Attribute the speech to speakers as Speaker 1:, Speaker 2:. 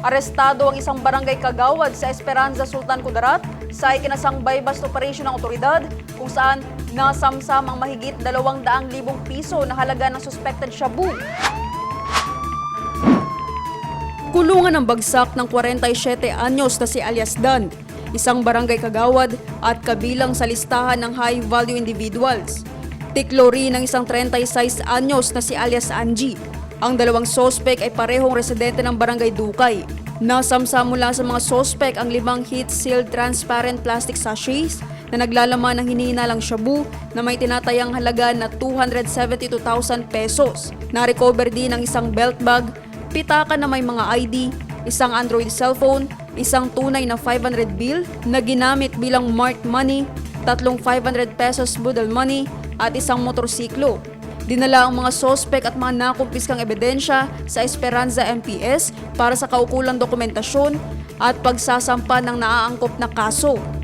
Speaker 1: Arestado ang isang barangay kagawad sa Esperanza Sultan Kudarat sa ikinasang buy-bust operation ng otoridad kung saan nasamsam ang mahigit 200,000 piso na halaga ng suspected shabu. Kulungan ng bagsak ng 47 anyos na si alias Dan, isang barangay kagawad at kabilang sa listahan ng high-value individuals. Tiklo rin ng isang 36 anyos na si alias Angie. Ang dalawang sospek ay parehong residente ng barangay Dukay. Nasamsa mula sa mga sospek ang limang heat-sealed transparent plastic sachets na naglalaman ng hinihinalang shabu na may tinatayang halaga na 272,000 pesos. Na-recover din ang isang belt bag, pitaka na may mga ID, isang Android cellphone, isang tunay na 500 bill na ginamit bilang marked money, tatlong 500 pesos budol money, at isang motorsiklo. Dinala ang mga sospek at mga nakumpiskang ebidensya sa Esperanza MPS para sa kaukulang dokumentasyon at pagsasampa ng naaangkop na kaso.